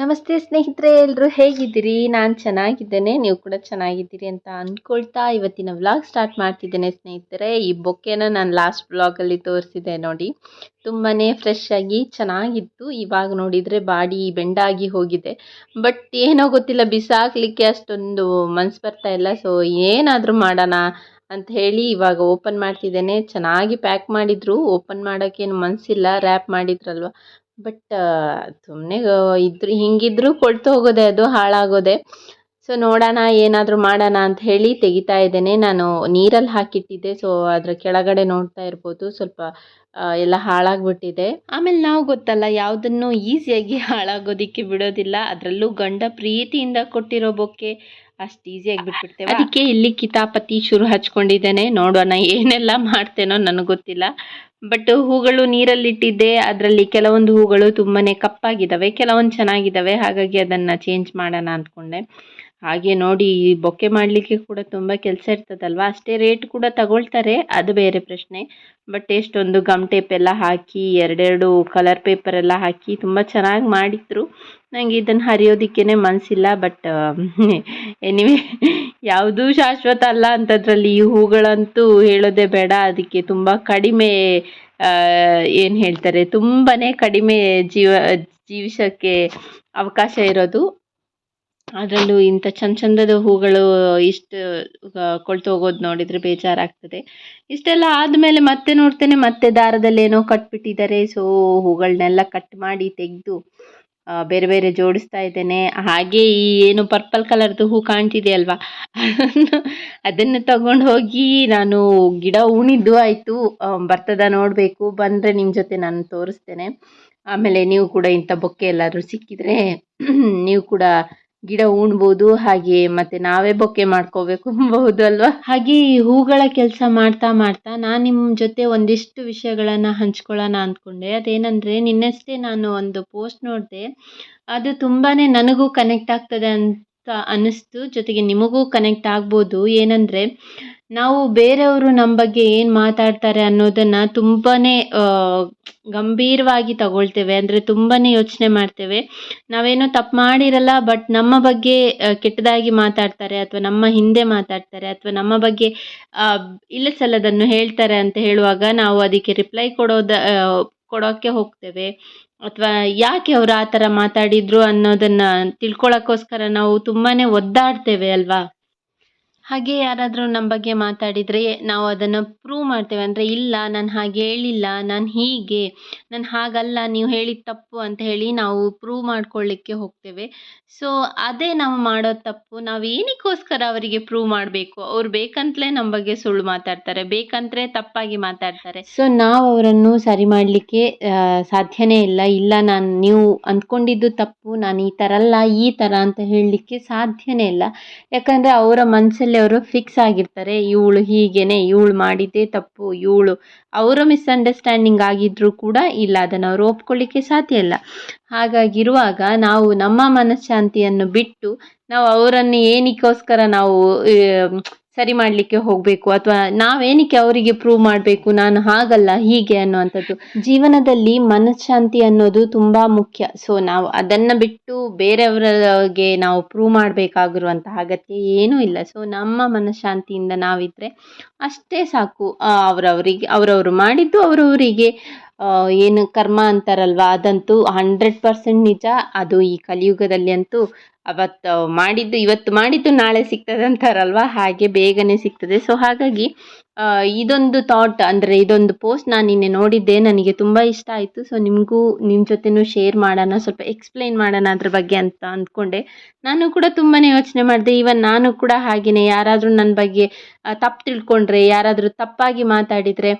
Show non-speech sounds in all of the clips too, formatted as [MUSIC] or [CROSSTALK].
ನಮಸ್ತೆ ಸ್ನೇಹಿತರೆ ಎಲ್ಲರೂ ಹೇಗಿದ್ದೀರಿ? ನಾನು ಚೆನ್ನಾಗಿದ್ದೇನೆ, ನೀವು ಕೂಡ ಚೆನ್ನಾಗಿದ್ದೀರಿ ಅಂತ ಅಂದ್ಕೊಳ್ತಾ ಇವತ್ತಿನ ವ್ಲಾಗ್ ಸ್ಟಾರ್ಟ್ ಮಾಡ್ತಿದ್ದೇನೆ ಸ್ನೇಹಿತರೆ. ಈ ಬೊಕ್ಕೆನ ನಾನು ಲಾಸ್ಟ್ ವ್ಲಾಗಲ್ಲಿ ತೋರಿಸಿದೆ ನೋಡಿ. ತುಂಬಾ ಫ್ರೆಶ್ ಆಗಿ ಚೆನ್ನಾಗಿತ್ತು. ಇವಾಗ ನೋಡಿದರೆ ಬಾಡಿ ಬೆಂಡಾಗಿ ಹೋಗಿದೆ. ಬಟ್ ಏನೋ ಗೊತ್ತಿಲ್ಲ, ಬಿಸಾಕಲಿಕ್ಕೆ ಅಷ್ಟೊಂದು ಮನ್ಸು ಬರ್ತಾ ಇಲ್ಲ. ಸೊ ಏನಾದರೂ ಮಾಡೋಣ ಅಂತ ಹೇಳಿ ಇವಾಗ ಓಪನ್ ಮಾಡ್ತಿದ್ದೇನೆ. ಚೆನ್ನಾಗಿ ಪ್ಯಾಕ್ ಮಾಡಿದ್ರು. ಓಪನ್ ಮಾಡೋಕ್ಕೇನು ಮನಸ್ಸಿಲ್ಲ ರ್ಯಾಪ್ ಮಾಡಿದ್ರಲ್ವ? ಬಟ್ ಸುಮ್ಮನೆ ಇದ್ರು, ಹಿಂಗಿದ್ರು ಕೊಳ್ತು ಹೋಗೋದೆ, ಅದು ಹಾಳಾಗೋದೆ. ಸೊ ನೋಡೋಣ, ಏನಾದರೂ ಮಾಡೋಣ ಅಂತ ಹೇಳಿ ತೆಗಿತಾ ಇದ್ದೇನೆ. ನಾನು ನೀರಲ್ಲಿ ಹಾಕಿಟ್ಟಿದ್ದೆ. ಸೊ ಅದರ ಕೆಳಗಡೆ ನೋಡ್ತಾ ಇರ್ಬೋದು. ಸ್ವಲ್ಪ ಎಲ್ಲ ಹಾಳಾಗ್ಬಿಟ್ಟಿದೆ. ಆಮೇಲೆ ನಾವು ಗೊತ್ತಲ್ಲ, ಯಾವುದನ್ನು ಈಸಿಯಾಗಿ ಹಾಳಾಗೋದಿಕ್ಕೆ ಬಿಡೋದಿಲ್ಲ. ಅದರಲ್ಲೂ ಗಂಡ ಪ್ರೀತಿಯಿಂದ ಕೊಟ್ಟಿರೋ ಬೊಕ್ಕೆ ಅಷ್ಟು ಈಸಿಯಾಗಿ ಬಿಟ್ಬಿಡ್ತೇವೆ ಅದಕ್ಕೆ ಇಲ್ಲಿ ಕಿತಾಪತಿ ಶುರು ಹಚ್ಕೊಂಡಿದ್ದೇನೆ. ನೋಡೋಣ ಏನೆಲ್ಲ ಮಾಡ್ತೇನೋ ನನಗೆ ಗೊತ್ತಿಲ್ಲ. ಬಟ್ ಹೂಗಳು ನೀರಲ್ಲಿಟ್ಟಿದ್ದೆ. ಅದರಲ್ಲಿ ಕೆಲವೊಂದು ಹೂಗಳು ತುಂಬಾನೇ ಕಪ್ಪಾಗಿದ್ದಾವೆ ಕೆಲವೊಂದು ಚೆನ್ನಾಗಿದ್ದಾವೆ ಹಾಗಾಗಿ ಅದನ್ನು ಚೇಂಜ್ ಮಾಡೋಣ ಅಂದ್ಕೊಂಡೆ. ಹಾಗೆ ನೋಡಿ, ಈ ಬೊಕ್ಕೆ ಮಾಡಲಿಕ್ಕೆ ಕೂಡ ತುಂಬ ಕೆಲಸ ಇರ್ತದಲ್ವಾ? ಅಷ್ಟೇ ರೇಟ್ ಕೂಡ ತಗೊಳ್ತಾರೆ. ಅದು ಬೇರೆ ಪ್ರಶ್ನೆ. ಬಟ್ ಎಷ್ಟೊಂದು ಗಮ್ ಟೇಪ್ ಎಲ್ಲ ಹಾಕಿ, ಎರಡೆರಡು ಕಲರ್ ಪೇಪರ್ ಎಲ್ಲ ಹಾಕಿ ತುಂಬ ಚೆನ್ನಾಗಿ ಮಾಡಿದ್ರು. ನಂಗೆ ಇದನ್ನು ಹರಿಯೋದಕ್ಕೇ ಮನಸ್ಸಿಲ್ಲ ಬಟ್ ಎನಿವೆ [LAUGHS] ಯಾವುದೂ ಶಾಶ್ವತ ಅಲ್ಲ ಅಂಥದ್ರಲ್ಲಿ ಈ ಹೂಗಳಂತೂ ಹೇಳೋದೇ ಬೇಡ. ಅದಕ್ಕೆ ತುಂಬ ಕಡಿಮೆ ಏನು ಹೇಳ್ತಾರೆ ತುಂಬಾ ಕಡಿಮೆ ಜೀವ ಜೀವಿಸೋಕ್ಕೆ ಅವಕಾಶ ಇರೋದು. ಅದರಲ್ಲೂ ಇಂಥ ಚಂದ ಚಂದದ ಹೂಗಳು ಇಷ್ಟು ಕೊಳ್ತು ಹೋಗೋದು ನೋಡಿದರೆ ಬೇಜಾರಾಗ್ತದೆ. ಇಷ್ಟೆಲ್ಲ ಆದಮೇಲೆ ಮತ್ತೆ ನೋಡ್ತೇನೆ, ಮತ್ತೆ ದಾರದಲ್ಲಿ ಏನೋ ಕಟ್ಬಿಟ್ಟಿದ್ದಾರೆ. ಸೊ ಹೂಗಳನ್ನೆಲ್ಲ ಕಟ್ ಮಾಡಿ ತೆಗೆದು ಬೇರೆ ಬೇರೆ ಜೋಡಿಸ್ತಾ ಇದ್ದೇನೆ. ಹಾಗೆ ಈ ಏನು ಪರ್ಪಲ್ ಕಲರ್ದು ಹೂ ಕಾಣ್ತಿದೆ ಅಲ್ವಾ [LAUGHS] ಅದನ್ನು ತಗೊಂಡು ಹೋಗಿ ನಾನು ಗಿಡ ಉಣಿದ್ದು ಆಯಿತು. ಬರ್ತದ ನೋಡಬೇಕು. ಬಂದರೆ ನಿಮ್ಮ ಜೊತೆ ನಾನು ತೋರಿಸ್ತೇನೆ. ಆಮೇಲೆ ನೀವು ಕೂಡ ಇಂಥ ಬೊಕ್ಕೆ ಎಲ್ಲಾದರೂ ಸಿಕ್ಕಿದರೆ, [CLEARS THROAT] ನೀವು ಕೂಡ ಗಿಡ ಉಣ್ಬೋದು, ಹಾಗೆ ಮತ್ತೆ ನಾವೇ ಬೊಕ್ಕೆ ಮಾಡ್ಕೋಬೇಕು ಅಲ್ವಾ? ಹಾಗೆ ಈ ಹೂಗಳ ಕೆಲಸ ಮಾಡ್ತಾ ಮಾಡ್ತಾ ನಾನು ನಿಮ್ಮ ಜೊತೆ ಒಂದಿಷ್ಟು ವಿಷಯಗಳನ್ನು ಹಂಚ್ಕೊಳ್ಳೋಣ ಅಂದ್ಕೊಂಡೆ ಅದೇನಂದರೆ, ನಿನ್ನಷ್ಟೇ ನಾನು ಒಂದು ಪೋಸ್ಟ್ ನೋಡಿದೆ, ಅದು ತುಂಬಾ ನನಗೂ ಕನೆಕ್ಟ್ ಆಗ್ತದೆ ಅಂತ ಅನ್ನಿಸ್ತು. ಜೊತೆಗೆ ನಿಮಗೂ ಕನೆಕ್ಟ್ ಆಗ್ಬೋದು. ಏನಂದರೆ, ನಾವು ಬೇರೆಯವರು ನಮ್ಮ ಬಗ್ಗೆ ಏನು ಮಾತಾಡ್ತಾರೆ ಅನ್ನೋದನ್ನು ತುಂಬಾ ಗಂಭೀರವಾಗಿ ತಗೊಳ್ತೇವೆ. ಅಂದರೆ ತುಂಬಾ ಯೋಚನೆ ಮಾಡ್ತೇವೆ. ನಾವೇನೋ ತಪ್ಪು ಮಾಡಿರಲ್ಲ ಬಟ್ ನಮ್ಮ ಬಗ್ಗೆ ಕೆಟ್ಟದಾಗಿ ಮಾತಾಡ್ತಾರೆ ಅಥವಾ ನಮ್ಮ ಹಿಂದೆ ಮಾತಾಡ್ತಾರೆ ಅಥವಾ ನಮ್ಮ ಬಗ್ಗೆ ಇಲ್ಲ ಸಲ್ಲದನ್ನು ಹೇಳ್ತಾರೆ ಅಂತ ಹೇಳುವಾಗ ನಾವು ಅದಕ್ಕೆ ರಿಪ್ಲೈ ಕೊಡೋದ ಕೊಡೋಕ್ಕೆ ಹೋಗ್ತೇವೆ. ಅಥವಾ ಯಾಕೆ ಅವರು ಆ ಥರ ಮಾತಾಡಿದ್ರು ಅನ್ನೋದನ್ನ ತಿಳ್ಕೊಳ್ಳೋಕ್ಕೋಸ್ಕರ ನಾವು ತುಂಬಾ ಒದ್ದಾಡ್ತೇವೆ ಅಲ್ವಾ? ಹಾಗೆ ಯಾರಾದರೂ ನಮ್ಮ ಬಗ್ಗೆ ಮಾತಾಡಿದರೆ ನಾವು ಅದನ್ನು ಪ್ರೂವ್ ಮಾಡ್ತೇವೆ. ಅಂದರೆ ಇಲ್ಲ, ನಾನು ಹಾಗೆ ಹೇಳಿಲ್ಲ, ನಾನು ಹೀಗೆ, ನಾನು ಹಾಗಲ್ಲ, ನೀವು ಹೇಳಿದ ತಪ್ಪು ಅಂತ ಹೇಳಿ ನಾವು ಪ್ರೂವ್ ಮಾಡ್ಕೊಳ್ಳಿಕ್ಕೆ ಹೋಗ್ತೇವೆ. ಸೊ ಅದೇ ನಾವು ಮಾಡೋ ತಪ್ಪು, ನಾವು ಏನಕ್ಕೋಸ್ಕರ ಅವರಿಗೆ ಪ್ರೂವ್ ಮಾಡಬೇಕು? ಅವ್ರು ಬೇಕಂತಲೇ ನಮ್ಮ ಬಗ್ಗೆ ಸುಳ್ಳು ಮಾತಾಡ್ತಾರೆ, ಬೇಕಂತಲೇ ತಪ್ಪಾಗಿ ಮಾತಾಡ್ತಾರೆ. ಸೊ ನಾವು ಅವರನ್ನು ಸರಿ ಮಾಡಲಿಕ್ಕೆ ಸಾಧ್ಯನೇ ಇಲ್ಲ. ಇಲ್ಲ, ನಾನು ನೀವು ಅಂದ್ಕೊಂಡಿದ್ದು ತಪ್ಪು, ನಾನು ಈ ಥರ ಅಲ್ಲ, ಈ ಥರ ಅಂತ ಹೇಳಲಿಕ್ಕೆ ಸಾಧ್ಯನೇ ಇಲ್ಲ. ಯಾಕಂದರೆ ಅವರ ಮನಸ್ಸಲ್ಲಿ ಅವರು ಫಿಕ್ಸ್ ಆಗಿರ್ತಾರೆ. ಇವಳು ಹೀಗೇನೆ, ಇವಳು ಮಾಡಿದ್ದೇ ತಪ್ಪು, ಇವಳು ಅವರ ಮಿಸ್ಅಂಡರ್ಸ್ಟ್ಯಾಂಡಿಂಗ್ ಆಗಿದ್ರೂ ಕೂಡ ಇಲ್ಲ, ಅದನ್ನು ಅವರು ಒಪ್ಕೊಳ್ಳಿಕ್ಕೆ ಸಾಧ್ಯ ಇಲ್ಲ. ಹಾಗಾಗಿರುವಾಗ ನಾವು ನಮ್ಮ ಮನಃಶಾಂತಿಯನ್ನು ಬಿಟ್ಟು ನಾವು ಅವರನ್ನು ಏನಕ್ಕೋಸ್ಕರ ನಾವು ಸರಿ ಮಾಡಲಿಕ್ಕೆ ಹೋಗಬೇಕು ಅಥವಾ ನಾವೇನಕ್ಕೆ ಅವರಿಗೆ ಪ್ರೂವ್ ಮಾಡಬೇಕು, ನಾನು ಹಾಗಲ್ಲ, ಹೀಗೆ ಅನ್ನುವಂಥದ್ದು. ಜೀವನದಲ್ಲಿ ಮನಃಶಾಂತಿ ಅನ್ನೋದು ತುಂಬ ಮುಖ್ಯ. ಸೊ ನಾವು ಅದನ್ನು ಬಿಟ್ಟು ಬೇರೆಯವರಿಗೆ ನಾವು ಪ್ರೂವ್ ಮಾಡಬೇಕಾಗಿರುವಂತಹ ಅಗತ್ಯ ಏನೂ ಇಲ್ಲ. ಸೊ ನಮ್ಮ ಮನಃಶಾಂತಿಯಿಂದ ನಾವಿದ್ದರೆ ಅಷ್ಟೇ ಸಾಕು. ಅವರವರಿಗೆ, ಅವರವರು ಮಾಡಿದ್ದು ಅವರವರಿಗೆ ಏನು ಕರ್ಮ ಅಂತಾರಲ್ವ, ಅದಂತೂ ಹಂಡ್ರೆಡ್ ಪರ್ಸೆಂಟ್ ನಿಜ. ಅದು ಈ ಕಲಿಯುಗದಲ್ಲಿ ಅಂತೂ ಅವತ್ತು ಮಾಡಿದ್ದು, ಇವತ್ತು ಮಾಡಿದ್ದು ನಾಳೆ ಸಿಗ್ತದೆ ಅಂತಾರಲ್ವ? ಹಾಗೆ ಬೇಗನೆ ಸಿಗ್ತದೆ. ಸೊ ಹಾಗಾಗಿ ಇದೊಂದು ಥಾಟ್ ಅಂದರೆ ಇದೊಂದು ಪೋಸ್ಟ್ ನಾನು ನಿನ್ನೆ ನೋಡಿದ್ದೆ. ನನಗೆ ತುಂಬ ಇಷ್ಟ ಆಯಿತು. ಸೊ ನಿಮಗೂ ನಿಮ್ಮ ಜೊತೆನೂ ಶೇರ್ ಮಾಡೋಣ. ಸ್ವಲ್ಪ ಎಕ್ಸ್ಪ್ಲೈನ್ ಮಾಡೋಣ ಅದ್ರ ಬಗ್ಗೆ ಅಂತ ಅಂದ್ಕೊಂಡೆ. ನಾನು ಕೂಡ ತುಂಬಾ ಯೋಚನೆ ಮಾಡಿದೆ. ಇವನ್ ನಾನು ಕೂಡ ಹಾಗೆಯೇ ಯಾರಾದರೂ ನನ್ನ ಬಗ್ಗೆ ತಪ್ಪು ತಿಳ್ಕೊಂಡ್ರೆ, ಯಾರಾದರೂ ತಪ್ಪಾಗಿ ಮಾತಾಡಿದರೆ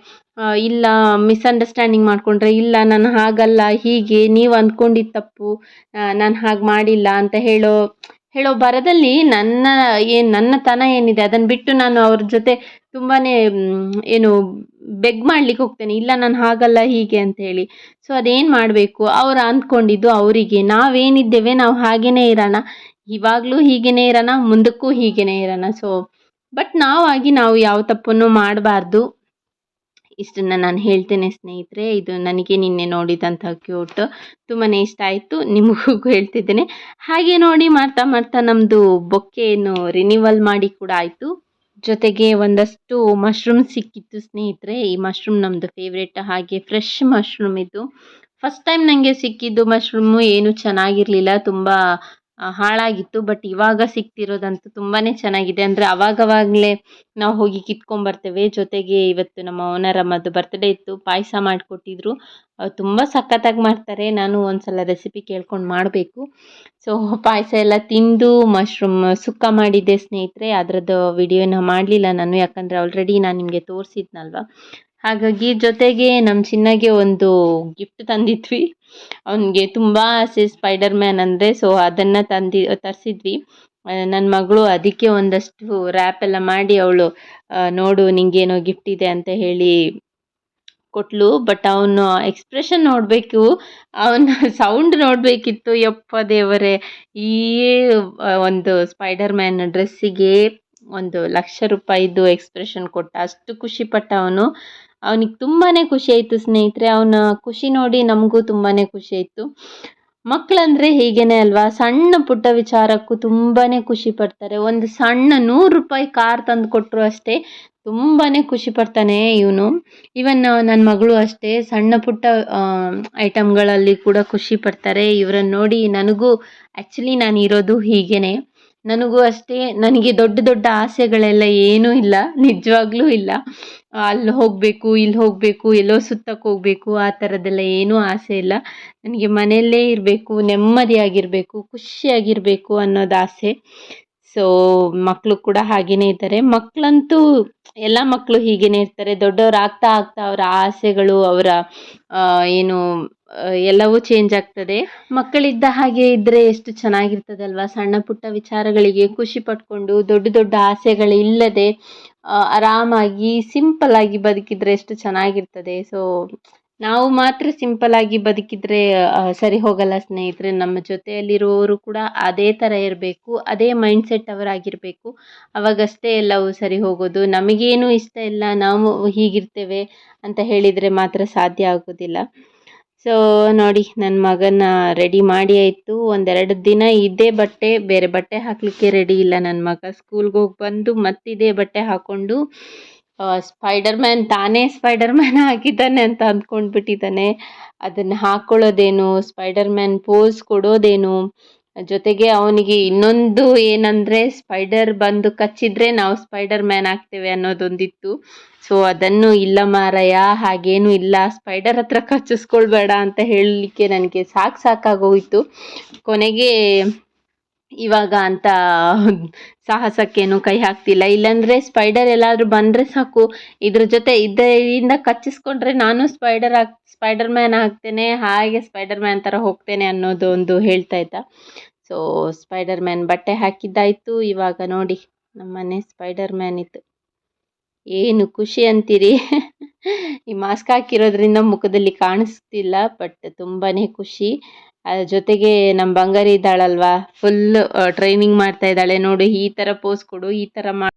ಇಲ್ಲ ಮಿಸ್ಅಂಡರ್ಸ್ಟ್ಯಾಂಡಿಂಗ್ ಮಾಡಿಕೊಂಡ್ರೆ, ಇಲ್ಲ ನಾನು ಹಾಗಲ್ಲ, ಹೀಗೆ, ನೀವು ಅಂದ್ಕೊಂಡಿದ್ದು ತಪ್ಪು ನಾನು ಹಾಗೆ ಮಾಡಿಲ್ಲ ಅಂತ ಹೇಳೋ ಹೇಳೋ ಬರದಲ್ಲಿ ನನ್ನ ಏನು ನನ್ನ ತನ ಏನಿದೆ ಅದನ್ನು ಬಿಟ್ಟು ನಾನು ಅವ್ರ ಜೊತೆ ತುಂಬಾ ಏನು ಬೆಗ್ ಮಾಡ್ಲಿಕ್ಕೆ ಹೋಗ್ತೇನೆ. ಇಲ್ಲ, ನಾನು ಹಾಗಲ್ಲ, ಹೀಗೆ ಅಂತ ಹೇಳಿ. ಸೊ ಅದೇನು ಮಾಡಬೇಕು? ಅವ್ರು ಅಂದ್ಕೊಂಡಿದ್ದು ಅವರಿಗೆ. ನಾವೇನಿದ್ದೇವೆ, ನಾವು ಹಾಗೇ ಇರೋಣ. ಇವಾಗಲೂ ಹೀಗೇ ಇರೋಣ, ಮುಂದಕ್ಕೂ ಹೀಗೇ ಇರೋಣ. ಸೊ ಬಟ್ ನಾವಾಗಿ ನಾವು ಯಾವ ತಪ್ಪನ್ನು ಮಾಡಬಾರ್ದು. ಇಷ್ಟನ್ನು ನಾನು ಹೇಳ್ತೇನೆ ಸ್ನೇಹಿತರೆ, ಇದು ನನಗೆ ನಿನ್ನೆ ನೋಡಿದಂಥ ಕ್ಯೂಟ್ ತುಂಬಾ ಇಷ್ಟ ಆಯಿತು ನಿಮಗೂ ಹೇಳ್ತಿದ್ದೇನೆ. ಹಾಗೆ ನೋಡಿ ಮಾಡ್ತಾ ಮಾಡ್ತಾ ನಮ್ಮದು ಬೊಕ್ಕೆಯನ್ನು ರಿನಿವಲ್ ಮಾಡಿ ಕೂಡ ಆಯಿತು. ಜೊತೆಗೆ ಒಂದಷ್ಟು ಮಶ್ರೂಮ್ ಸಿಕ್ಕಿತ್ತು ಸ್ನೇಹಿತರೆ, ಈ ಮಶ್ರೂಮ್ ನಮ್ಮದು ಫೇವ್ರೇಟ್ ಹಾಗೆ ಫ್ರೆಶ್ ಮಶ್ರೂಮ್ ಇದು. ಫಸ್ಟ್ ಟೈಮ್ ನನಗೆ ಸಿಕ್ಕಿದ್ದು ಮಶ್ರೂಮು ಏನು ಚೆನ್ನಾಗಿರಲಿಲ್ಲ, ತುಂಬ ಹಾಳಾಗಿತ್ತು. ಬಟ್ ಇವಾಗ ಸಿಕ್ತಿರೋದಂತೂ ತುಂಬಾ ಚೆನ್ನಾಗಿದೆ. ಅಂದರೆ ಅವಾಗವಾಗಲೇ ನಾವು ಹೋಗಿ ಕಿತ್ಕೊಂಬರ್ತೇವೆ. ಜೊತೆಗೆ ಇವತ್ತು ನಮ್ಮ ಓನರ್ ಅಮ್ಮದು ಬರ್ತ್ಡೇ ಇತ್ತು. ಪಾಯಸ ಮಾಡಿಕೊಟ್ಟಿದ್ರು. ತುಂಬ ಸಖತ್ತಾಗಿ ಮಾಡ್ತಾರೆ. ನಾನು ಒಂದ್ಸಲ ರೆಸಿಪಿ ಕೇಳ್ಕೊಂಡು ಮಾಡಬೇಕು. ಸೊ ಪಾಯಸ ಎಲ್ಲ ತಿಂದು ಮಶ್ರೂಮ್ ಸುಕ್ಕ ಮಾಡಿದ್ದೆ ಸ್ನೇಹಿತರೆ. ಅದರದ್ದು ವಿಡಿಯೋನ ಮಾಡಲಿಲ್ಲ ನಾನು. ಯಾಕಂದರೆ ಆಲ್ರೆಡಿ ನಾನು ನಿಮಗೆ ತೋರಿಸಿದ್ನಲ್ವ. ಹಾಗಾಗಿ ಜೊತೆಗೆ ನಮ್ಮ ಚಿನ್ನಗೆ ಒಂದು ಗಿಫ್ಟ್ ತಂದಿದ್ವಿ. ಅವನಿಗೆ ತುಂಬ ಆಸೆ ಸ್ಪೈಡರ್ ಮ್ಯಾನ್ ಅಂದರೆ ಸೊ ಅದನ್ನು ತಂದಿ, ತರಿಸಿದ್ವಿ. ನನ್ನ ಮಗಳು ಅದಕ್ಕೆ ಒಂದಷ್ಟು ರ್ಯಾಪ್ ಎಲ್ಲ ಮಾಡಿ ಅವಳು ನೋಡು ನಿಂಗೇನೋ ಗಿಫ್ಟ್ ಇದೆ ಅಂತ ಹೇಳಿ ಕೊಟ್ಲು. ಬಟ್ ಅವನು ಎಕ್ಸ್ಪ್ರೆಷನ್ ನೋಡಬೇಕು, ಅವನ ಸೌಂಡ್ ನೋಡಬೇಕಿತ್ತು. ಯಪ್ಪ ದೇವರೇ, ಈ ಒಂದು ಸ್ಪೈಡರ್ ಮ್ಯಾನ್ ಡ್ರೆಸ್ಸಿಗೆ ಒಂದು ಲಕ್ಷ ರೂಪಾಯಿದು ಎಕ್ಸ್ಪ್ರೆಷನ್ ಕೊಟ್ಟ. ಅಷ್ಟು ಖುಷಿಪಟ್ಟ ಅವನು. ಅವನಿಗೆ ತುಂಬಾ ಖುಷಿ ಆಯಿತು ಸ್ನೇಹಿತರೆ, ಅವನ ಖುಷಿ ನೋಡಿ ನಮಗೂ ತುಂಬಾ ಖುಷಿ ಆಯಿತು. ಮಕ್ಕಳಂದ್ರೆ ಹೀಗೇನೆ ಅಲ್ವಾ? ಸಣ್ಣ ಪುಟ್ಟ ವಿಚಾರಕ್ಕೂ ತುಂಬಾ ಖುಷಿ ಪಡ್ತಾರೆ. ಒಂದು ಸಣ್ಣ ನೂರು ರೂಪಾಯಿ ಕಾರ್ ತಂದು ಕೊಟ್ಟರು ಅಷ್ಟೇ ತುಂಬಾ ಖುಷಿ ಪಡ್ತಾನೆ ಇವನು. ಇವನ್ ನನ್ನ ಮಗಳು ಅಷ್ಟೇ ಸಣ್ಣ ಪುಟ್ಟ ಐಟಮ್ಗಳಲ್ಲಿ ಕೂಡ ಖುಷಿ ಪಡ್ತಾರೆ. ಇವರನ್ನು ನೋಡಿ ನನಗೂ ಆ್ಯಕ್ಚುಲಿ ನಾನು ಇರೋದು ಹೀಗೇನೆ. ನನಗೂ ಅಷ್ಟೇ, ನನಗೆ ದೊಡ್ಡ ದೊಡ್ಡ ಆಸೆಗಳೆಲ್ಲ ಏನೂ ಇಲ್ಲ, ನಿಜವಾಗ್ಲೂ ಇಲ್ಲ. ಅಲ್ಲಿ ಹೋಗಬೇಕು, ಇಲ್ಲಿ ಹೋಗಬೇಕು, ಎಲ್ಲೋ ಸುತ್ತಕ್ಕೆ ಹೋಗಬೇಕು, ಆ ಥರದ್ದೆಲ್ಲ ಏನೂ ಆಸೆ ಇಲ್ಲ. ನನಗೆ ಮನೆಯಲ್ಲೇ ಇರಬೇಕು, ನೆಮ್ಮದಿಯಾಗಿರಬೇಕು, ಖುಷಿಯಾಗಿರಬೇಕು ಅನ್ನೋದು ಆಸೆ. ಸೊ ಮಕ್ಕಳು ಕೂಡ ಹಾಗೇನೇ ಇದ್ದಾರೆ. ಮಕ್ಕಳಂತೂ ಎಲ್ಲ ಮಕ್ಕಳು ಹೀಗೇನೆ ಇರ್ತಾರೆ. ದೊಡ್ಡವ್ರು ಆಗ್ತಾ ಆಗ್ತಾ ಅವರ ಆಸೆಗಳು, ಅವರ ಏನು ಎಲ್ಲವೂ ಚೇಂಜ್ ಆಗ್ತದೆ. ಮಕ್ಕಳಿದ್ದ ಹಾಗೆ ಇದ್ದರೆ ಎಷ್ಟು ಚೆನ್ನಾಗಿರ್ತದಲ್ವಾ? ಸಣ್ಣ ಪುಟ್ಟ ವಿಚಾರಗಳಿಗೆ ಖುಷಿ ಪಟ್ಕೊಂಡು, ದೊಡ್ಡ ದೊಡ್ಡ ಆಸೆಗಳಿಲ್ಲದೆ ಆರಾಮಾಗಿ ಸಿಂಪಲ್ ಆಗಿ ಬದುಕಿದ್ರೆ ಎಷ್ಟು ಚೆನ್ನಾಗಿರ್ತದೆ. ಸೊ ನಾವು ಮಾತ್ರ ಸಿಂಪಲ್ ಆಗಿ ಬದುಕಿದ್ರೆ ಸರಿ ಹೋಗಲ್ಲ ಸ್ನೇಹಿತರೆ. ನಮ್ಮ ಜೊತೆಯಲ್ಲಿರುವವರು ಕೂಡ ಅದೇ ಥರ ಇರಬೇಕು, ಅದೇ ಮೈಂಡ್ ಸೆಟ್ ಅವರಾಗಿರಬೇಕು. ಅವಾಗಷ್ಟೇ ಎಲ್ಲವೂ ಸರಿ ಹೋಗೋದು. ನಮಗೇನು ಇಷ್ಟ ಇಲ್ಲ, ನಾವು ಹೀಗಿರ್ತೇವೆ ಅಂತ ಹೇಳಿದರೆ ಮಾತ್ರ ಸಾಧ್ಯ ಆಗೋದಿಲ್ಲ. ಸೊ ನೋಡಿ ನನ್ನ ಮಗನ ರೆಡಿ ಮಾಡಿ ಆಯಿತು. ಒಂದೆರಡು ದಿನ ಇದೇ ಬಟ್ಟೆ, ಬೇರೆ ಬಟ್ಟೆ ಹಾಕಲಿಕ್ಕೆ ರೆಡಿ ಇಲ್ಲ ನನ್ನ ಮಗ. ಸ್ಕೂಲ್ಗೆ ಹೋಗಿ ಬಂದು ಮತ್ತಿದೇ ಬಟ್ಟೆ ಹಾಕ್ಕೊಂಡು ಸ್ಪೈಡರ್ ಮ್ಯಾನ್ ತಾನೇ ಸ್ಪೈಡರ್ ಮ್ಯಾನ್ ಆಗಿದ್ದಾನೆ ಅಂತ ಅಂದ್ಕೊಂಡ್ಬಿಟ್ಟಿದ್ದಾನೆ. ಅದನ್ನು ಹಾಕ್ಕೊಳ್ಳೋದೇನು ಸ್ಪೈಡರ್ ಮ್ಯಾನ್ ಪೋಸ್ ಕೊಡೋದೇನು, ಜೊತೆಗೆ ಅವನಿಗೆ ಇನ್ನೊಂದು ಏನಂದರೆ ಸ್ಪೈಡರ್ ಬಂದು ಕಚ್ಚಿದ್ರೆ ನಾವು ಸ್ಪೈಡರ್ ಮ್ಯಾನ್ ಆಗ್ತೇವೆ ಅನ್ನೋದೊಂದಿತ್ತು. ಸೊ ಅದನ್ನು ಇಲ್ಲ ಮಾರಾಯ, ಹಾಗೇನೂ ಇಲ್ಲ ಸ್ಪೈಡರ್ ಹತ್ರ ಕಚ್ಚಿಸ್ಕೊಳ್ಬೇಡ ಅಂತ ಹೇಳಲಿಕ್ಕೆ ನನಗೆ ಸಾಕು ಸಾಕಾಗೋಯಿತು. ಕೊನೆಗೆ ಇವಾಗ ಅಂತ ಸಾಹಸಕ್ಕೇನು ಕೈ ಹಾಕ್ತಿಲ್ಲ. ಇಲ್ಲಾಂದರೆ ಸ್ಪೈಡರ್ ಎಲ್ಲಾದರೂ ಬಂದರೆ ಸಾಕು. ಇದ್ರ ಜೊತೆ ಇದರಿಂದ ಕಚ್ಚಿಸ್ಕೊಂಡ್ರೆ ನಾನು ಸ್ಪೈಡರ್ ಆಗ್ ಸ್ಪೈಡರ್ ಮ್ಯಾನ್ ಆಗ್ತೇನೆ ಹಾಗೆ ಸ್ಪೈಡರ್ ಮ್ಯಾನ್ ಥರ ಹೋಗ್ತೇನೆ ಅನ್ನೋದು ಒಂದು ಹೇಳ್ತಾ ಇದ್ದ. ಸೊ ಸ್ಪೈಡರ್ ಮ್ಯಾನ್ ಬಟ್ಟೆ ಹಾಕಿದ್ದಾಯಿತು. ಇವಾಗ ನೋಡಿ, ನಮ್ಮನೆ ಸ್ಪೈಡರ್ ಮ್ಯಾನ್ ಇತ್ತು. ಏನು ಖುಷಿ ಅಂತೀರಿ? ಈ ಮಾಸ್ಕ್ ಹಾಕಿರೋದ್ರಿಂದ ಮುಖದಲ್ಲಿ ಕಾಣಿಸ್ತಿಲ್ಲ ಬಟ್ ತುಂಬಾ ಖುಷಿ. ಅದ್ರ ಜೊತೆಗೆ ನಮ್ಮ ಬಂಗಾರಿ ಇದ್ದಾಳಲ್ವಾ ಫುಲ್ ಟ್ರೈನಿಂಗ್ ಮಾಡ್ತಾ ಇದ್ದಾಳೆ. ನೋಡು, ಈ ತರ ಪೋಸ್ ಕೊಡು, ಈ ತರ ಮಾಡಿ.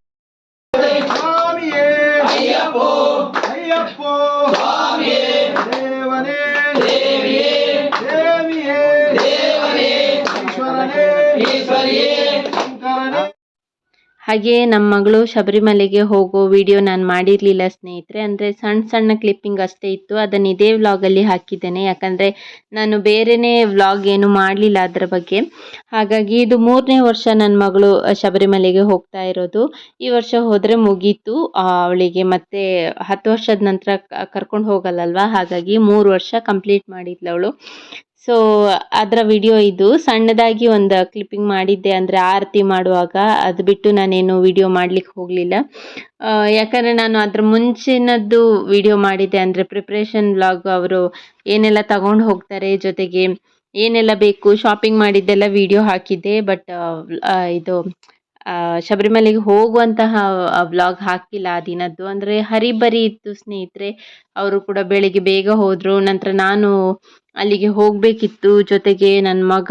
ಅಯ್ಯಪ್ಪೋ ಹಾಗೆ ನಮ್ಮ ಮಗಳು ಶಬರಿಮಲೆಗೆ ಹೋಗೋ ವಿಡಿಯೋ ನಾನು ಮಾಡಿರಲಿಲ್ಲ ಸ್ನೇಹಿತರೆ. ಅಂದರೆ ಸಣ್ಣ ಸಣ್ಣ ಕ್ಲಿಪ್ಪಿಂಗ್ ಅಷ್ಟೇ ಇತ್ತು. ಅದನ್ನು ಇದೇ ವ್ಲಾಗಲ್ಲಿ ಹಾಕಿದ್ದೇನೆ. ಯಾಕಂದರೆ ನಾನು ಬೇರೆನೇ ವ್ಲಾಗ್ ಏನು ಮಾಡಲಿಲ್ಲ ಅದರ ಬಗ್ಗೆ. ಹಾಗಾಗಿ ಇದು ಮೂರನೇ ವರ್ಷ ನನ್ನ ಮಗಳು ಶಬರಿಮಲೆಗೆ ಹೋಗ್ತಾ ಇರೋದು. ಈ ವರ್ಷ ಹೋದರೆ ಮುಗೀತು. ಅವಳಿಗೆ ಮತ್ತೆ ಹತ್ತು ವರ್ಷದ ನಂತರ ಕರ್ಕೊಂಡು ಹೋಗಲ್ಲಲ್ವಾ? ಹಾಗಾಗಿ ಮೂರು ವರ್ಷ ಕಂಪ್ಲೀಟ್ ಮಾಡಿದ್ಲು ಅವಳು. ಸೊ ಅದರ ವಿಡಿಯೋ ಇದು. ಸಣ್ಣದಾಗಿ ಒಂದು ಕ್ಲಿಪ್ಪಿಂಗ್ ಮಾಡಿದ್ದೆ. ಅಂದರೆ ಆರತಿ ಮಾಡುವಾಗ. ಅದು ಬಿಟ್ಟು ನಾನೇನು ವಿಡಿಯೋ ಮಾಡಲಿಕ್ಕೆ ಹೋಗಲಿಲ್ಲ. ಯಾಕಂದರೆ ನಾನು ಅದ್ರ ಮುಂಚಿನದ್ದು ವಿಡಿಯೋ ಮಾಡಿದ್ದೆ. ಅಂದರೆ ಪ್ರಿಪ್ರೇಷನ್ ವ್ಲಾಗ್ ಅವರು ಏನೆಲ್ಲ ತಗೊಂಡು ಹೋಗ್ತಾರೆ ಜೊತೆಗೆ ಏನೆಲ್ಲ ಬೇಕು ಶಾಪಿಂಗ್ ಮಾಡಿದ್ದೆಲ್ಲ ವಿಡಿಯೋ ಹಾಕಿದ್ದೆ. ಬಟ್ ಇದು ಶಬರಿಮಲೆಗೆ ಹೋಗುವಂತಹ ವ್ಲಾಗ್ ಹಾಕಿಲ್ಲ ಆ ದಿನದ್ದು. ಅಂದರೆ ಹರಿಬರಿ ಇತ್ತು ಸ್ನೇಹಿತರೆ. ಅವರು ಕೂಡ ಬೆಳಿಗ್ಗೆ ಬೇಗ ಹೋದರು. ನಂತರ ನಾನು ಅಲ್ಲಿಗೆ ಹೋಗಬೇಕಿತ್ತು. ಜೊತೆಗೆ ನನ್ನ ಮಗ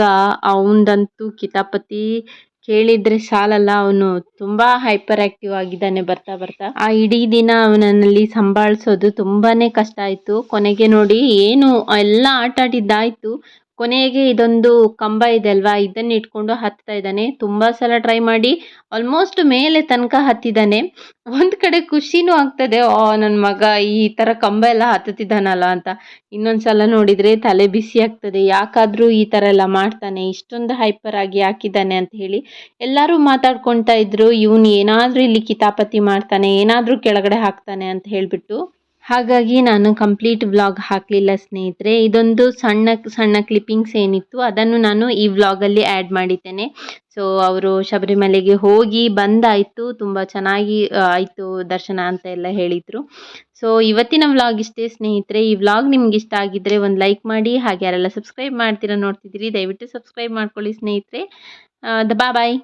ಅವನದಂತೂ ಕಿತಾಪತಿ ಕೇಳಿದ್ರೆ ಸಾಲಲ್ಲ. ಅವನು ತುಂಬಾ ಹೈಪರ್ ಆಕ್ಟಿವ್ ಆಗಿದ್ದಾನೆ ಬರ್ತಾ ಬರ್ತಾ. ಆ ಇಡೀ ದಿನ ಅವನಲ್ಲಿ ಸಂಭಾಳಿಸೋದು ತುಂಬಾನೇ ಕಷ್ಟ ಆಯಿತು. ಕೊನೆಗೆ ನೋಡಿ ಏನು ಎಲ್ಲ ಆಟ ಆಡಿದ್ದಾಯ್ತು ಕೊನೆಗೆ ಇದೊಂದು ಕಂಬ ಇದೆ ಅಲ್ವಾ? ಇದನ್ನ ಇಟ್ಕೊಂಡು ಹತ್ತಾ ಇದ್ದಾನೆ. ತುಂಬಾ ಸಲ ಟ್ರೈ ಮಾಡಿ ಆಲ್ಮೋಸ್ಟ್ ಮೇಲೆ ತನಕ ಹತ್ತಿದ್ದಾನೆ. ಒಂದು ಕಡೆ ಖುಷಿನೂ ಆಗ್ತದೆ ಓ ನನ್ನ ಮಗ ಈ ತರ ಕಂಬ ಎಲ್ಲ ಹತ್ತುತ್ತಿದ್ದಾನಲ್ಲ ಅಂತ. ಇನ್ನೊಂದ್ಸಲ ನೋಡಿದ್ರೆ ತಲೆ ಬಿಸಿ ಆಗ್ತದೆ. ಯಾಕಾದರೂ ಈ ಥರ ಎಲ್ಲ ಮಾಡ್ತಾನೆ. ಇಷ್ಟೊಂದು ಹೈಪರ್ ಆಗಿ ಹಾಕಿದ್ದಾನೆ ಅಂತ ಹೇಳಿ ಎಲ್ಲರೂ ಮಾತಾಡ್ಕೊಳ್ತಾ ಇದ್ರು. ಇವನು ಏನಾದ್ರೂ ಇಲ್ಲಿ ಕಿತಾಪತಿ ಮಾಡ್ತಾನೆ. ಏನಾದ್ರೂ ಕೆಳಗಡೆ ಹಾಕ್ತಾನೆ ಅಂತ ಹೇಳ್ಬಿಟ್ಟು. ಹಾಗಾಗಿ ನಾನು ಕಂಪ್ಲೀಟ್ ವ್ಲಾಗ್ ಹಾಕಲಿಲ್ಲ ಸ್ನೇಹಿತರೆ. ಇದೊಂದು ಸಣ್ಣ ಸಣ್ಣ ಕ್ಲಿಪ್ಪಿಂಗ್ಸ್ ಏನಿತ್ತು, ಅದನ್ನು ನಾನು ಈ ವ್ಲಾಗಲ್ಲಿ ಆ್ಯಡ್ ಮಾಡಿದ್ದೇನೆ. ಸೊ ಅವರು ಶಬರಿಮಲೆಗೆ ಹೋಗಿ ಬಂದಾಯಿತು, ತುಂಬ ಚೆನ್ನಾಗಿ ಆಯಿತು ದರ್ಶನ ಅಂತ ಎಲ್ಲ ಹೇಳಿದರು. ಸೊ ಇವತ್ತಿನ ವ್ಲಾಗ್ ಇಷ್ಟೇ ಸ್ನೇಹಿತರೆ. ಈ ವ್ಲಾಗ್ ನಿಮ್ಗೆ ಇಷ್ಟ ಆಗಿದ್ದರೆ ಒಂದು ಲೈಕ್ ಮಾಡಿ, ಹಾಗೆ ಯಾರೆಲ್ಲ ಸಬ್ಸ್ಕ್ರೈಬ್ ಮಾಡ್ತೀರಾ ನೋಡ್ತಿದ್ದೀರಿ, ದಯವಿಟ್ಟು ಸಬ್ಸ್ಕ್ರೈಬ್ ಮಾಡ್ಕೊಳ್ಳಿ ಸ್ನೇಹಿತರೆ. ಬಾ ಬಾಯ್